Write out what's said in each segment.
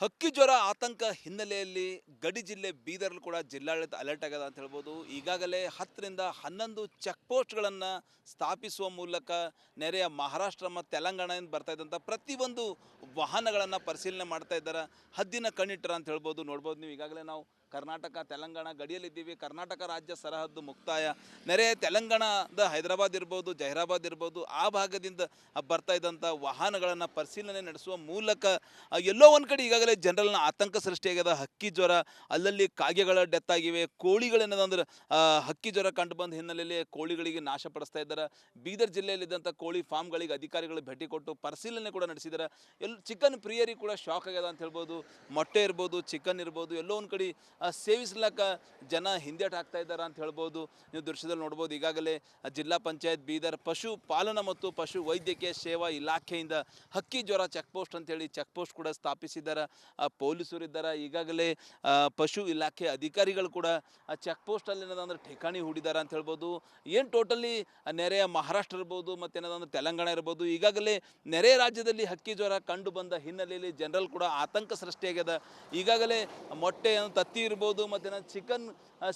ಹಕ್ಕಿ ಜ್ವರ ಆತಂಕ ಹಿನ್ನೆಲೆಯಲ್ಲಿ ಗಡಿ ಜಿಲ್ಲೆ ಬೀದರ್ಲು ಕೂಡ ಜಿಲ್ಲಾಡಳಿತ ಅಲರ್ಟ್ ಆಗ್ಯದ ಅಂತ ಹೇಳ್ಬೋದು. ಈಗಾಗಲೇ ಹತ್ತರಿಂದ ಹನ್ನೊಂದು ಚೆಕ್ ಪೋಸ್ಟ್ಗಳನ್ನು ಸ್ಥಾಪಿಸುವ ಮೂಲಕ ನೆರೆಯ ಮಹಾರಾಷ್ಟ್ರ ಮತ್ತು ತೆಲಂಗಾಣದಿಂದ ಬರ್ತಾ ಇದ್ದಂಥ ಪ್ರತಿಯೊಂದು ವಾಹನಗಳನ್ನು ಪರಿಶೀಲನೆ ಮಾಡ್ತಾ ಇದ್ದಾರೆ. ಹದ್ದಿನ ಕಣ್ಣಿಟ್ಟರ ಅಂತ ಹೇಳ್ಬೋದು. ನೋಡ್ಬೋದು ನೀವು ಈಗಾಗಲೇ ನಾವು ಕರ್ನಾಟಕ, ತೆಲಂಗಾಣ ಗಡಿಯಲ್ಲಿದ್ದೀವಿ. ಕರ್ನಾಟಕ ರಾಜ್ಯ ಸರಹದ್ದು ಮುಕ್ತಾಯ. ನೆರೆ ತೆಲಂಗಾಣದ ಹೈದರಾಬಾದ್ ಇರ್ಬೋದು, ಜಹೀರಾಬಾದ್ ಇರ್ಬೋದು, ಆ ಭಾಗದಿಂದ ಬರ್ತಾ ಇದ್ದಂಥ ವಾಹನಗಳನ್ನು ಪರಿಶೀಲನೆ ನಡೆಸುವ ಮೂಲಕ ಎಲ್ಲೋ ಒಂದು ಕಡೆ ಈಗಾಗಲೇ ಜನರಲ್ನ ಆತಂಕ ಸೃಷ್ಟಿಯಾಗಿದೆ. ಹಕ್ಕಿ ಜ್ವರ, ಅಲ್ಲಲ್ಲಿ ಕಾಗೆಗಳ ಡೆತ್ ಆಗಿವೆ ಕೋಳಿಗಳೇನದಂದ್ರೆ ಹಕ್ಕಿ ಜ್ವರ ಕಂಡು ಬಂದ ಹಿನ್ನೆಲೆಯಲ್ಲಿ ಕೋಳಿಗಳಿಗೆ ನಾಶಪಡಿಸ್ತಾ ಇದ್ದಾರೆ. ಬೀದರ್ ಜಿಲ್ಲೆಯಲ್ಲಿದ್ದಂಥ ಕೋಳಿ ಫಾರ್ಮ್ಗಳಿಗೆ ಅಧಿಕಾರಿಗಳು ಭೇಟಿ ಕೊಟ್ಟು ಪರಿಶೀಲನೆ ಕೂಡ ನಡೆಸಿದ್ದಾರೆ. ಎಲ್ಲಿ ಚಿಕನ್ ಪ್ರಿಯರಿ ಕೂಡ ಶಾಕ್ ಆಗ್ಯದ ಅಂತ ಹೇಳ್ಬೋದು. ಮೊಟ್ಟೆ ಇರ್ಬೋದು, ಚಿಕನ್ ಇರ್ಬೋದು, ಎಲ್ಲೋ ಒಂದು ಕಡೆ ಸೇವಿಸ್ಲಕ್ಕ ಜನ ಹಿಂದೇಟು ಹಾಕ್ತಾ ಇದ್ದಾರೆ ಅಂತ ಹೇಳ್ಬೋದು. ನೀವು ದೃಶ್ಯದಲ್ಲಿ ನೋಡ್ಬೋದು, ಈಗಾಗಲೇ ಜಿಲ್ಲಾ ಪಂಚಾಯತ್ ಬೀದರ್ ಪಶು ಪಾಲನಾ ಮತ್ತು ಪಶು ವೈದ್ಯಕೀಯ ಸೇವಾ ಇಲಾಖೆಯಿಂದ ಹಕ್ಕಿ ಜ್ವರ ಚೆಕ್ ಪೋಸ್ಟ್ ಅಂತೇಳಿ ಚೆಕ್ ಪೋಸ್ಟ್ ಕೂಡ ಸ್ಥಾಪಿಸಿದ್ದಾರೆ. ಪೊಲೀಸರು ಇದ್ದಾರೆ. ಈಗಾಗಲೇ ಪಶು ಇಲಾಖೆ ಅಧಿಕಾರಿಗಳು ಕೂಡ ಚೆಕ್ ಪೋಸ್ಟಲ್ಲಿ ಏನದಂದ್ರೆ ಠಿಕಾಣಿ ಹೂಡಿದ್ದಾರೆ ಅಂತ ಹೇಳ್ಬೋದು. ಏನು ಟೋಟಲಿ ನೆರೆಯ ಮಹಾರಾಷ್ಟ್ರ ಇರ್ಬೋದು ಮತ್ತೇನದಂದ್ರೆ ತೆಲಂಗಾಣ ಇರ್ಬೋದು. ಈಗಾಗಲೇ ನೆರೆ ರಾಜ್ಯದಲ್ಲಿ ಹಕ್ಕಿ ಜ್ವರ ಕಂಡು ಬಂದ ಹಿನ್ನೆಲೆಯಲ್ಲಿ ಜನರಲ್ ಕೂಡ ಆತಂಕ ಸೃಷ್ಟಿಯಾಗ್ಯದ ಈಗಾಗಲೇ ಮೊಟ್ಟೆ ತತ್ತಿ ಇರ್ಬೋದು, ಮತ್ತು ಚಿಕನ್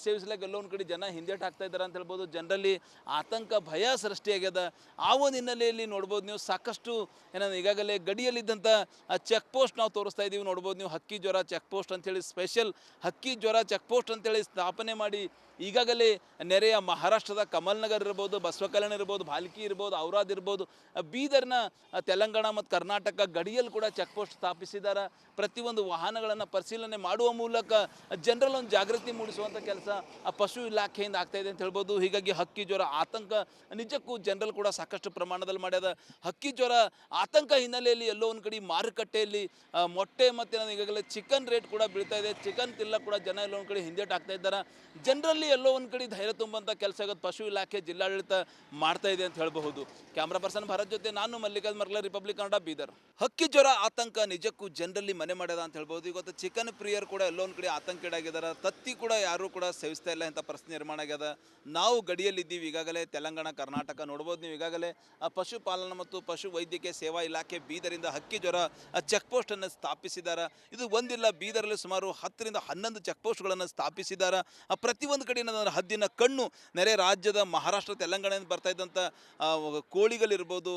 ಸೇವಿಸ್ಲಿಕ್ಕೆ ಎಲ್ಲೊಂದು ಕಡೆ ಜನ ಹಿಂದೇಟ್ ಹಾಕ್ತಾ ಇದ್ದಾರೆ ಅಂತ ಹೇಳ್ಬೋದು. ಜನರಲ್ಲಿ ಆತಂಕ, ಭಯ ಸೃಷ್ಟಿಯಾಗ್ಯದ ಆ ಒಂದು ಹಿನ್ನೆಲೆಯಲ್ಲಿ ನೋಡ್ಬೋದು ನೀವು ಸಾಕಷ್ಟು ಏನಂದ್ರೆ ಈಗಾಗಲೇ ಗಡಿಯಲ್ಲಿದ್ದಂಥ ಚೆಕ್ ಪೋಸ್ಟ್ ನಾವು ತೋರಿಸ್ತಾ ಇದ್ದೀವಿ ನೋಡ್ಬೋದು ನೀವು ಹಕ್ಕಿ ಜ್ವರ ಚೆಕ್ ಪೋಸ್ಟ್ ಅಂತೇಳಿ ಸ್ಪೆಷಲ್ ಹಕ್ಕಿ ಜ್ವರ ಚೆಕ್ ಪೋಸ್ಟ್ ಅಂತೇಳಿ ಸ್ಥಾಪನೆ ಮಾಡಿ ಈಗಾಗಲೇ ನೆರೆಯ ಮಹಾರಾಷ್ಟ್ರದ ಕಮಲ್ ನಗರ್ ಇರ್ಬೋದು ಬಸವ ಕಲ್ಯಾಣ ಇರ್ಬೋದು, ಭಾಲ್ಕಿ ಇರ್ಬೋದು, ಔರಾದ್ ಇರ್ಬೋದು ಬೀದರ್ನ ತೆಲಂಗಾಣ ಮತ್ತು ಕರ್ನಾಟಕ ಗಡಿಯಲ್ಲಿ ಕೂಡ ಚೆಕ್ ಪೋಸ್ಟ್ ಸ್ಥಾಪಿಸಿದ್ದಾರೆ ಪ್ರತಿಯೊಂದು ವಾಹನಗಳನ್ನು ಪರಿಶೀಲನೆ ಮಾಡುವ ಮೂಲಕ ಜನರಲ್ ಒಂದು ಜಾಗೃತಿ ಮೂಡಿಸುವಂಥ ಕೆಲಸ ಆ ಪಶು ಇಲಾಖೆಯಿಂದ ಆಗ್ತಾ ಇದೆ ಅಂತ ಹೇಳ್ಬೋದು. ಹೀಗಾಗಿ ಹಕ್ಕಿ ಜ್ವರ ಆತಂಕ, ನಿಜಕ್ಕೂ ಜನರಲ್ ಕೂಡ ಸಾಕಷ್ಟು ಪ್ರಮಾಣದಲ್ಲಿ ಮಾಡ್ಯದ. ಹಕ್ಕಿ ಜ್ವರ ಆತಂಕ ಹಿನ್ನೆಲೆಯಲ್ಲಿ ಎಲ್ಲೋ ಒಂದು ಕಡೆ ಮಾರುಕಟ್ಟೆಯಲ್ಲಿ ಮೊಟ್ಟೆ ಮತ್ತು ಈಗಾಗಲೇ ಚಿಕನ್ ರೇಟ್ ಕೂಡ ಬೀಳ್ತಾ ಇದೆ. ಚಿಕನ್ ತಿಲ್ಲ ಕೂಡ ಜನ ಎಲ್ಲೋ ಒಂದು ಕಡೆ ಹಿಂದೇಟ್ ಆಗ್ತಾ ಇದ್ದಾರೆ. ಜನರಲ್ಲಿ ಎಲ್ಲೋ ಒಂದು ಕಡೆ ಧೈರ್ಯ ತುಂಬುವಂಥ ಕೆಲಸ ಆಗೋದು ಪಶು ಇಲಾಖೆ ಜಿಲ್ಲಾಡಳಿತ ಮಾಡ್ತಾ ಇದೆ ಅಂತ ಹೇಳಬಹುದು. ಕ್ಯಾಮ್ರಾ ಪರ್ಸನ್ ಭರತ್ ಜೊತೆ ನಾನು ಮಲ್ಲಿಕಾರ್ಜುನ್ ಮರ್ಲ ರಿಪಬ್ಲಿಕ್ ಕನ್ನಡ ಬೀದರ್. ಹಕ್ಕಿ ಜ್ವರ ಆತಂಕ ನಿಜಕ್ಕೂ ಜನರಲ್ಲಿ ಮನೆ ಮಾಡ್ಯದ ಅಂತ ಹೇಳ್ಬೋದು ಇವತ್ತು ಚಿಕನ್ ಪ್ರಿಯರ್ ಕೂಡ ಎಲ್ಲೋ ಒಂದು ಕಡೆ ಆತಂಕೀಡಾಗಿದ್ದಾರೆ ತತ್ತಿ ಕೂಡ ಯಾರೂ ಕೂಡ ಸೇವಿಸ್ತಾ ಇಲ್ಲ ಅಂತ ಪರಿಸ್ಥಿತಿ ನಿರ್ಮಾಣ ಆಗ್ಯದ. ನಾವು ಗಡಿಯಲ್ಲಿದ್ದೀವಿ ಈಗಾಗಲೇ. ತೆಲಂಗಾಣ ಕರ್ನಾಟಕ ನೋಡ್ಬೋದು ನೀವು ಈಗಾಗಲೇ. ಆ ಪಶುಪಾಲನ ಮತ್ತು ಪಶು ವೈದ್ಯಕೀಯ ಸೇವಾ ಇಲಾಖೆ ಬೀದರಿಂದ ಹಕ್ಕಿ ಜ್ವರ ಚೆಕ್ ಪೋಸ್ಟನ್ನು ಸ್ಥಾಪಿಸಿದ್ದಾರೆ ಇದು ಒಂದಿಲ್ಲ ಬೀದರಲ್ಲಿ ಸುಮಾರು ಹತ್ತರಿಂದ ಹನ್ನೊಂದು ಚೆಕ್ ಪೋಸ್ಟ್ಗಳನ್ನು ಸ್ಥಾಪಿಸಿದ್ದಾರೆ ಆ ಪ್ರತಿಯೊಂದು ಕಡೆ ಹದ್ದಿನ ಕಣ್ಣು ನೆರೆ ರಾಜ್ಯದ ಮಹಾರಾಷ್ಟ್ರ ತೆಲಂಗಾಣದಿಂದ ಬರ್ತಾ ಇದ್ದಂಥ ಕೋಳಿಗಳಿರ್ಬೋದು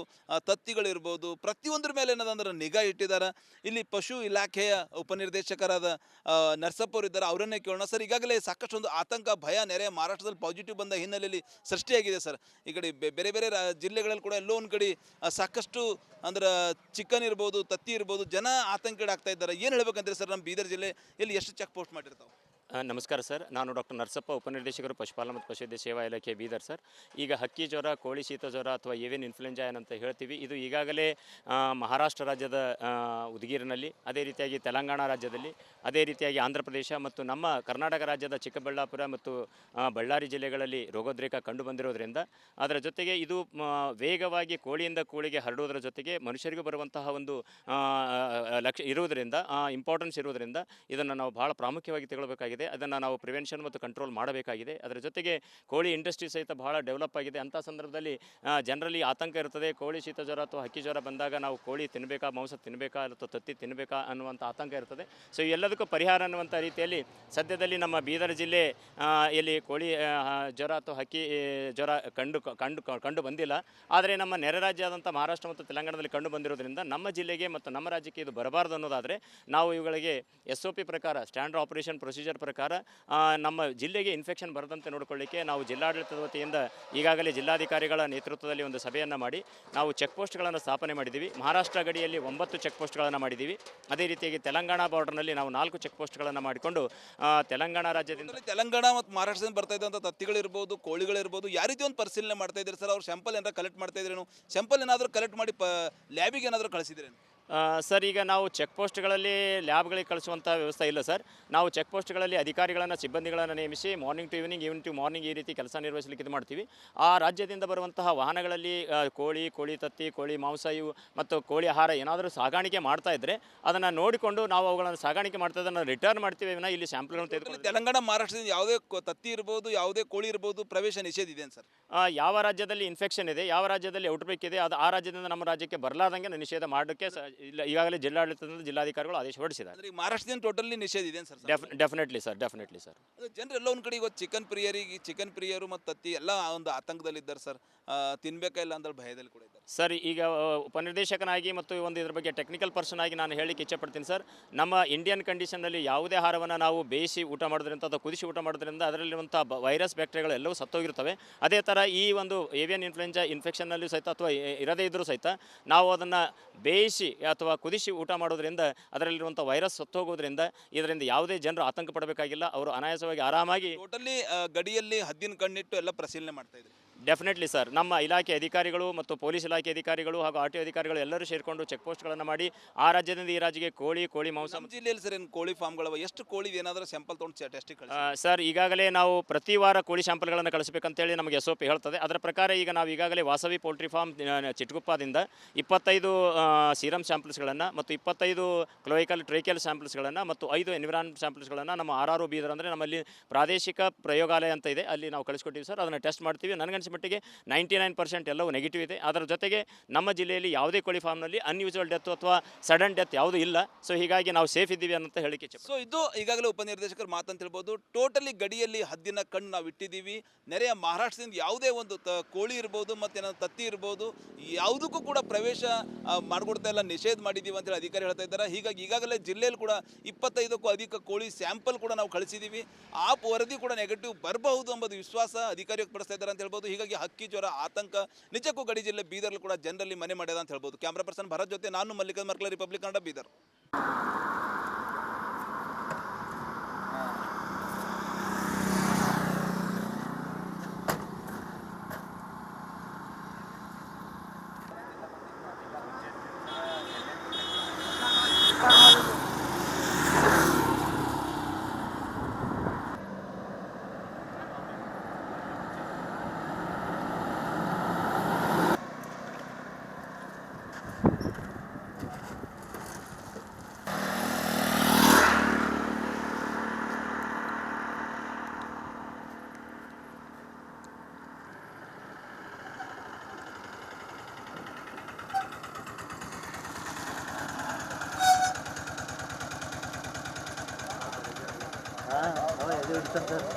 ತತ್ತಿಗಳಿರ್ಬೋದು ಪ್ರತಿಯೊಂದ್ರ ಮೇಲೆ ಏನದಂದ್ರೆ ನಿಗಾ ಇಟ್ಟಿದ್ದಾರೆ ಇಲ್ಲಿ ಪಶು ಇಲಾಖೆಯ ಉಪನಿರ್ದೇಶಕರಾದ ಆ, ನರ್ಸಪ್ಪ ಅವರು ಇದ್ದಾರೆ. ಅವರನ್ನೇ ಕೇಳೋಣ. ಸರ್, ಈಗಾಗಲೇ ಸಾಕಷ್ಟು ಒಂದು ಆತಂಕ, ಭಯ, ನೆರೆ ಮಹಾರಾಷ್ಟ್ರದಲ್ಲಿ ಪಾಸಿಟಿವ್ ಬಂದ ಹಿನ್ನೆಲೆಯಲ್ಲಿ ಸೃಷ್ಟಿಯಾಗಿದೆ ಸರ್. ಈ ಕಡೆ ಬೇರೆ ಬೇರೆ ಜಿಲ್ಲೆಗಳಲ್ಲಿ ಕೂಡ ಎಲ್ಲೋ ಒಂದು ಕಡೆ ಸಾಕಷ್ಟು ಅಂದ್ರೆ ಚಿಕನ್ ಇರ್ಬೋದು, ತತ್ತಿ ಇರ್ಬೋದು, ಜನ ಆತಂಕೀಡಾಗ್ತಾ ಇದ್ದಾರೆ. ಏನು ಹೇಳ್ಬೇಕಂದ್ರೆ ಸರ್ ನಮ್ಮ ಬೀದರ್ ಜಿಲ್ಲೆ ಇಲ್ಲಿ ಎಷ್ಟು ಚೆಕ್ ಪೋಸ್ಟ್ ಮಾಡಿರ್ತಾವೆ? ನಮಸ್ಕಾರ ಸರ್. ನಾನು ಡಾಕ್ಟರ್ ನರಸಪ್ಪ, ಉಪನಿರ್ದೇಶಕರು ಪಶುಪಾಲನೆ ಮತ್ತು ಪಶುವೈದ್ಯ ಸೇವಾ ಇಲಾಖೆ ಬೀದರ್ ಸರ್. ಈಗ ಹಕ್ಕಿ ಜ್ವರ, ಕೋಳಿ ಶೀತ ಜ್ವರ ಅಥವಾ ಏವೇನ್ ಇನ್ಫ್ಲುಯೆಂಜಾ ಏನಂತ ಹೇಳ್ತೀವಿ. ಇದು ಈಗಾಗಲೇ ಮಹಾರಾಷ್ಟ್ರ ರಾಜ್ಯದ ಉದಗೀರಿನಲ್ಲಿ, ಅದೇ ರೀತಿಯಾಗಿ ತೆಲಂಗಾಣ ರಾಜ್ಯದಲ್ಲಿ, ಅದೇ ರೀತಿಯಾಗಿ ಆಂಧ್ರ ಪ್ರದೇಶ ಮತ್ತು ನಮ್ಮ ಕರ್ನಾಟಕ ರಾಜ್ಯದ ಚಿಕ್ಕಬಳ್ಳಾಪುರ ಮತ್ತು ಬಳ್ಳಾರಿ ಜಿಲ್ಲೆಗಳಲ್ಲಿ ರೋಗೋದ್ರೇಕ ಕಂಡು ಬಂದಿರೋದ್ರಿಂದ, ಅದರ ಜೊತೆಗೆ ಇದು ವೇಗವಾಗಿ ಕೋಳಿಯಿಂದ ಕೋಳಿಗೆ ಹರಡುವುದರ ಜೊತೆಗೆ ಮನುಷ್ಯರಿಗೂ ಬರುವಂತಹ ಒಂದು ಲಕ್ಷ ಇರುವುದರಿಂದ ಇಂಪಾರ್ಟೆನ್ಸ್ ಇರುವುದರಿಂದ ಇದನ್ನು ನಾವು ಬಹಳ ಪ್ರಾಮುಖ್ಯವಾಗಿ ತಗೊಳ್ಬೇಕಾಗಿದೆ. ಅದನ್ನು ನಾವು ಪ್ರಿವೆನ್ಷನ್ ಮತ್ತು ಕಂಟ್ರೋಲ್ ಮಾಡಬೇಕಾಗಿದೆ. ಅದರ ಜೊತೆಗೆ ಕೋಳಿ ಇಂಡಸ್ಟ್ರಿ ಸಹಿತ ಬಹಳ ಡೆವಲಪ್ ಆಗಿದೆ. ಅಂಥ ಸಂದರ್ಭದಲ್ಲಿ ಜನರಲ್ಲಿ ಆತಂಕ ಇರ್ತದೆ. ಕೋಳಿ ಶೀತ ಜ್ವರ ಅಥವಾ ಹಕ್ಕಿ ಜ್ವರ ಬಂದಾಗ ನಾವು ಕೋಳಿ ತಿನ್ನಬೇಕಾ ಮಾಂಸ ತಿನ್ನಬೇಕಾ ಅಥವಾ ತತ್ತಿ ತಿನ್ನಬೇಕಾ ಅನ್ನುವಂಥ ಆತಂಕ ಇರ್ತದೆ. ಸೊ ಎಲ್ಲದಕ್ಕೂ ಪರಿಹಾರ ಅನ್ನುವಂಥ ರೀತಿಯಲ್ಲಿ ಸದ್ಯದಲ್ಲಿ ನಮ್ಮ ಬೀದರ್ ಜಿಲ್ಲೆ ಇಲ್ಲಿ ಕೋಳಿ ಜ್ವರ ಅಥವಾ ಹಕ್ಕಿ ಜ್ವರ ಕಂಡು ಕಂಡು ಕಂಡು ಬಂದಿಲ್ಲ. ಆದರೆ ನಮ್ಮ ನೆರೆ ರಾಜ್ಯ ಆದಂಥ ಮಹಾರಾಷ್ಟ್ರ ಮತ್ತು ತೆಲಂಗಾಣದಲ್ಲಿ ಕಂಡು ಬಂದಿರೋದ್ರಿಂದ ನಮ್ಮ ಜಿಲ್ಲೆಗೆ ಮತ್ತು ನಮ್ಮ ರಾಜ್ಯಕ್ಕೆ ಇದು ಬರಬಾರದು ಅನ್ನೋದಾದರೆ ನಾವು ಇವುಗಳಿಗೆ ಎಸ್ ಒ ಪಿ ಪ್ರಕಾರ ಸ್ಟ್ಯಾಂಡರ್ಡ್ ಆಪರೇಷನ್ ಪ್ರೊಸೀಜರ್ ಪ್ರಕಾರ ನಮ್ಮ ಜಿಲ್ಲೆಗೆ ಇನ್ಫೆಕ್ಷನ್ ಬರದಂತೆ ನೋಡಿಕೊಳ್ಳಿಕ್ಕೆ ನಾವು ಜಿಲ್ಲಾಡಳಿತದ ವತಿಯಿಂದ ಈಗಾಗಲೇ ಜಿಲ್ಲಾಧಿಕಾರಿಗಳ ನೇತೃತ್ವದಲ್ಲಿ ಒಂದು ಸಭೆಯನ್ನು ಮಾಡಿ ನಾವು ಚೆಕ್ ಪೋಸ್ಟ್ಗಳನ್ನು ಸ್ಥಾಪನೆ ಮಾಡಿದ್ದೀವಿ. ಮಹಾರಾಷ್ಟ್ರ ಗಡಿಯಲ್ಲಿ ಒಂಬತ್ತು ಚೆಕ್ ಪೋಸ್ಟ್ಗಳನ್ನು ಮಾಡಿದ್ದೀವಿ. ಅದೇ ರೀತಿಯಾಗಿ ತೆಲಂಗಾಣ ಬಾರ್ಡರ್ನಲ್ಲಿ ನಾವು ನಾಲ್ಕು ಚೆಕ್ ಪೋಸ್ಟ್ಗಳನ್ನು ಮಾಡಿಕೊಂಡು ತೆಲಂಗಾಣ ರಾಜ್ಯದಿಂದ ತೆಲಂಗಾಣ ಮತ್ತು ಮಹಾರಾಷ್ಟ್ರದಿಂದ ಬರ್ತಾ ಇದ್ದಂಥ ತತ್ತಿಗಳಿರ್ಬೋದು ಕೋಳಿಗಳಿರ್ಬೋದು ಯಾವ ರೀತಿ ಒಂದು ಪರಿಶೀಲನೆ ಮಾಡ್ತಾ ಇದ್ದೀರಿ ಸರ್? ಅವ್ರು ಸ್ಯಾಂಪಲ್ ಏನಾದರೂ ಕಲೆಕ್ಟ್ ಮಾಡ್ತಾ ಇದ್ರೇನು ಸ್ಯಾಂಪಲ್ ಏನಾದರೂ ಕಲೆಕ್ಟ್ ಮಾಡಿ ಪ ಲ್ಯಾಬಿಗೆ ಏನಾದರೂ ಕಳಿಸಿದ್ರೇನು ಸರ್ ಈಗ ನಾವು ಚೆಕ್ ಪೋಸ್ಟ್ಗಳಲ್ಲಿ ಲ್ಯಾಬ್ಗಳಿಗೆ ಕಳಿಸುವಂಥ ವ್ಯವಸ್ಥೆ ಇಲ್ಲ ಸರ್. ನಾವು ಚೆಕ್ ಪೋಸ್ಟ್ಗಳಲ್ಲಿ ಅಧಿಕಾರಿಗಳನ್ನು ಸಿಬ್ಬಂದಿಗಳನ್ನು ನೇಮಿಸಿ morning to evening evening to morning ಈ ರೀತಿ ಕೆಲಸ ನಿರ್ವಹಿಸಲಿಕ್ಕೆ ಇದು ಮಾಡ್ತೀವಿ. ಆ ರಾಜ್ಯದಿಂದ ಬರುವಂತಹ ವಾಹನಗಳಲ್ಲಿ ಕೋಳಿ ಕೋಳಿ ತತ್ತಿ ಕೋಳಿ ಮಾಂಸ ಇವು ಮತ್ತು ಕೋಳಿ ಆಹಾರ ಏನಾದರೂ ಸಾಗಾಣಿಕೆ ಮಾಡ್ತಾ ಇದ್ದರೆ ಅದನ್ನು ನೋಡಿಕೊಂಡು ನಾವು ಅವುಗಳನ್ನು ಸಾಗಾಣಿಕೆ ಮಾಡ್ತಾ ರಿಟರ್ನ್ ಮಾಡ್ತೀವಿ. ವಿನ ಇಲ್ಲಿ ಸ್ಯಾಂಪಲ್ಗಳನ್ನು ತೆಗೆದುಕೊಂಡು ತೆಲಂಗಾಣ ಮಹಾರಾಷ್ಟ್ರದಿಂದ ಯಾವುದೇ ತತ್ತಿ ಇರ್ಬೋದು ಯಾವುದೇ ಕೋಳಿ ಇರ್ಬೋದು ಪ್ರವೇಶ ನಿಷೇಧ ಇದೆ ಸರ್? ಯಾವ ರಾಜ್ಯದಲ್ಲಿ ಇನ್ಫೆಕ್ಷನ್ ಇದೆ ಯಾವ ರಾಜ್ಯದಲ್ಲಿ ಔಟ್ಬ್ರೇಕ್ ಇದೆ ಅದು ಆ ರಾಜ್ಯದಿಂದ ನಮ್ಮ ರಾಜ್ಯಕ್ಕೆ ಬರಲಾರ್ದಂಗೆ ನಿಷೇಧ ಮಾಡೋಕ್ಕೆ ಈಗಾಗಲೇ ಜಿಲ್ಲಾಡಳಿತದಿಂದ ಜಿಲ್ಲಾಧಿಕಾರಿಗಳು ಆದೇಶ ಹೊರಡಿಸಿದ್ದಾರೆ. ಮಹಾರಾಷ್ಟ್ರದಿಂದ ಟೋಟಲಿ ನಿಷೇಧ ಇದೆ sir? Def definitely sir definitely sir. ಜನರೆಲ್ಲ ಎಲ್ಲ ಒಂದು ಕಡೆ ಇವತ್ತು ಚಿಕನ್ ಪ್ರಿಯರಿಗೆ, ಚಿಕನ್ ಪ್ರಿಯರು ಮತ್ತು ತತ್ತಿ ಎಲ್ಲ ಒಂದು ಆತಂಕದಲ್ಲಿದ್ದಾರೆ ಸರ್. ತಿನ್ಬೇಕಾ ಇಲ್ಲ ಅಂದ್ರೆ ಭಯದಲ್ಲಿ ಕೂಡ ಸರ್, ಈಗ ಉಪನಿರ್ದೇಶಕನಾಗಿ ಮತ್ತು ಒಂದು ಇದ್ರ ಬಗ್ಗೆ ಟೆಕ್ನಿಕಲ್ ಪರ್ಸನ್ ಆಗಿ ನಾನು ಹೇಳಲಿಕ್ಕೆ ಇಚ್ಛಪಡ್ತೀನಿ ಸರ್. ನಮ್ಮ ಇಂಡಿಯನ್ ಕಂಡೀಷನ್ನಲ್ಲಿ ಯಾವುದೇ ಆಹಾರವನ್ನು ನಾವು ಬೇಯಿಸಿ ಊಟ ಮಾಡೋದ್ರಿಂದ ಅಥವಾ ಕುದಿಸಿ ಊಟ ಮಾಡೋದ್ರಿಂದ ಅದರಲ್ಲಿರುವಂಥ ವೈರಸ್ ಬ್ಯಾಕ್ಟೀರಿಯಾಗಳು ಎಲ್ಲವೂ ಸತ್ತೋಗಿರ್ತವೆ ಅದೇ ಥರ ಈ ಒಂದು ಏವಿಯನ್ ಇನ್ಫ್ಲುಯೆಂಜಾ ಇನ್ಫೆಕ್ಷನ್ನಲ್ಲೂ ಸಹಿತ ಅಥವಾ ಇರದೇ ಇದ್ದರೂ ಸಹಿತ ನಾವು ಅದನ್ನು ಬೇಯಿಸಿ ಅಥವಾ ಕುದಿಸಿ ಊಟ ಮಾಡೋದ್ರಿಂದ ಅದರಲ್ಲಿರುವಂಥ ವೈರಸ್ ಸತ್ತೋಗೋದ್ರಿಂದ ಇದರಿಂದ ಯಾವುದೇ ಜನರು ಆತಂಕ ಪಡಬೇಕಾಗಿಲ್ಲ. ಅವರು ಅನಾಯಾಸವಾಗಿ ಆರಾಮಾಗಿ ಟೋಟಲಿ ಗಡಿಯಲ್ಲಿ ಹದ್ದಿನ ಕಣ್ಣಿಟ್ಟು ಎಲ್ಲ ಪರಿಶೀಲನೆ ಮಾಡ್ತಾ ಡೆಫಿನೆಟ್ಲಿ ಸರ್ ನಮ್ಮ ಇಲಾಖೆ ಅಧಿಕಾರಿಗಳು ಮತ್ತು ಪೊಲೀಸ್ ಇಲಾಖೆ ಅಧಿಕಾರಿಗಳು ಹಾಗೂ ಆರ್ ಟಿ ಅಧಿಕಾರಿಗಳು ಎಲ್ಲರೂ ಸೇರಿಕೊಂಡು ಚೆಕ್ ಪೋಸ್ಟ್ಗಳನ್ನು ಮಾಡಿ ಆ ರಾಜ್ಯದಿಂದ ಈ ರಾಜ್ಯಕ್ಕೆ ಕೋಳಿ ಕೋಳಿ ಮಾಂಸ ಜಿಲ್ಲೆಯಲ್ಲಿ ಸರ್ ಏನು ಕೋಳಿ ಫಾರ್ಮ್ಗಳು ಎಷ್ಟು ಕೋಳಿ ಏನಾದರೂ ಸ್ಯಾಂಪಲ್ ತೊಗೊಂಡು ಟೆಸ್ಟಿಗೆ ಆ, ಸರ್ ಈಗಾಗಲೇ ನಾವು ಪ್ರತಿ ವಾರ ಕೋಳಿ ಸ್ಯಾಂಪಲ್ಗಳನ್ನು ಕಳಿಸಬೇಕಂತೇಳಿ ನಮಗೆ ಎಸ್ ಒ ಪಿ ಹೇಳ್ತದೆ. ಅದರ ಪ್ರಕಾರ ಈಗ ನಾವು ಈಗಾಗಲೇ ವಾಸವಿ ಪೋಲ್ಟ್ರಿ ಫಾರ್ಮ್ ಚಿಟ್ಗುಪ್ಪದಿಂದ ಇಪ್ಪತ್ತೈದು ಸೀರಮ್ ಸ್ಯಾಂಪಲ್ಸ್ಗಳನ್ನು ಮತ್ತು ಇಪ್ಪತ್ತೈದು ಕ್ಲೋಯಿಕಲ್ ಟ್ರೇಕಿಯಲ್ ಸ್ಯಾಂಪಲ್ಸ್ಗಳನ್ನು ಮತ್ತು ಐದು ಎನ್ವಿರಾನ್ ಸ್ಯಾಂಪಲ್ಸ್ಗಳನ್ನು ನಮ್ಮ ಆರ್ ಆರ್ ಬೀದರ್ ಅಂದರೆ ನಮ್ಮಲ್ಲಿ ಪ್ರಾದೇಶಿಕ ಪ್ರಯೋಗಾಲಯ ಅಂತ ಇದೆ. ಅಲ್ಲಿ ನಾವು ಕಳಿಸ್ಕೊಟ್ಟಿವಿ ಸರ್ ಅದನ್ನು ಟೆಸ್ಟ್ ಮಾಡ್ತೀವಿ. ನನಗನ್ಸಿದ ಮಟ್ಟಿಗೆ ನೈಂಟಿ ನೈನ್ ಪರ್ಸೆಂಟ್ ಎಲ್ಲವೂ ನೆಗೆಟಿವ್ ಇದೆ. ಅದರ ಜೊತೆಗೆ ನಮ್ಮ ಜಿಲ್ಲೆಯಲ್ಲಿ ಯಾವುದೇ ಕೋಳಿ ಫಾರ್ಮ್ನಲ್ಲಿ ಅನ್ಯೂಜುವಲ್ ಡೆತ್ ಅಥವಾ ಸಡನ್ ಡೆತ್ ಯಾವುದೂ ಇಲ್ಲ. ಸೊ ಹೀಗಾಗಿ ನಾವು ಸೇಫ್ ಇದ್ದೀವಿ ಅಂತ ಹೇಳಿಕೆ ಸೊ ಇದು ಈಗಾಗಲೇ ಉಪನಿರ್ದೇಶಕರು ಮಾತಂತ ಹೇಳ್ಬೋದು. ಟೋಟಲಿ ಗಡಿಯಲ್ಲಿ ಹದ್ದಿನ ಕಣ್ಣು ನಾವು ಇಟ್ಟಿದ್ದೀವಿ. ನೆರೆಯ ಮಹಾರಾಷ್ಟ್ರದಿಂದ ಯಾವುದೇ ಒಂದು ಕೋಳಿ ಇರ್ಬೋದು ಮತ್ತೇನಾದ್ರು ತತ್ತಿ ಇರ್ಬೋದು, ಯಾವುದಕ್ಕೂ ಕೂಡ ಪ್ರವೇಶ ಮಾಡಿಕೊಡ್ತಾ ಇಲ್ಲ, ನಿಷೇಧ ಮಾಡಿದ್ದೀವಿ ಅಂತೇಳಿ ಅಧಿಕಾರಿ ಹೇಳ್ತಾ ಇದ್ದಾರೆ. ಹೀಗಾಗಿ ಈಗಾಗಲೇ ಜಿಲ್ಲೆಯಲ್ಲಿ ಕೂಡ ಇಪ್ಪತ್ತೈದಕ್ಕೂ ಅಧಿಕ ಕೋಳಿ ಸ್ಯಾಂಪಲ್ ಕೂಡ ನಾವು ಕಳಿಸಿದ್ದೀವಿ. ಆ ವರದಿ ಕೂಡ ನೆಗೆಟಿವ್ ಬರಬಹುದು ಎಂಬುದು ವಿಶ್ವಾಸ ಅಧಿಕಾರಿ ವ್ಯಕ್ತಪಡಿಸ್ತಾ ಇದ್ದಾರೆ ಅಂತ ಹೇಳ್ಬೋದು. ಹೀಗಾಗಿ ಹಕ್ಕಿ ಜ್ವರ, ಆತಂಕ, ನಿಜಕ್ಕೂ ಗಡಿ ಜಿಲ್ಲೆ ಬೀದರ್ಲು ಕೂಡ ಜನರಲ್ಲಿ ಮನೆ ಮಾಡ್ಯದ ಅಂತ ಹೇಳ್ಬೋದು. ಕ್ಯಾಮ್ರಾ ಪರ್ಸನ್ ಭರತ್ ಜೊತೆ ನಾನು Mallika Markala Republic Kannada Bidar. third temper.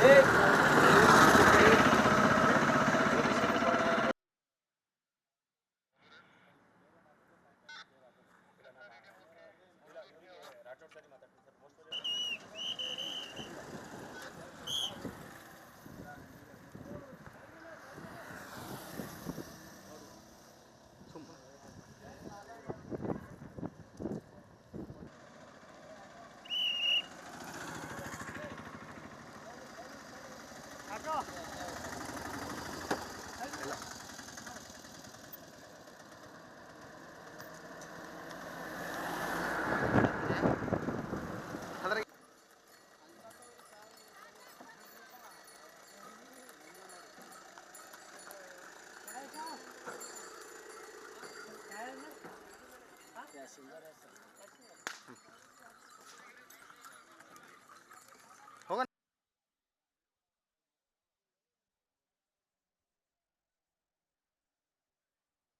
Hey! Yes, yes.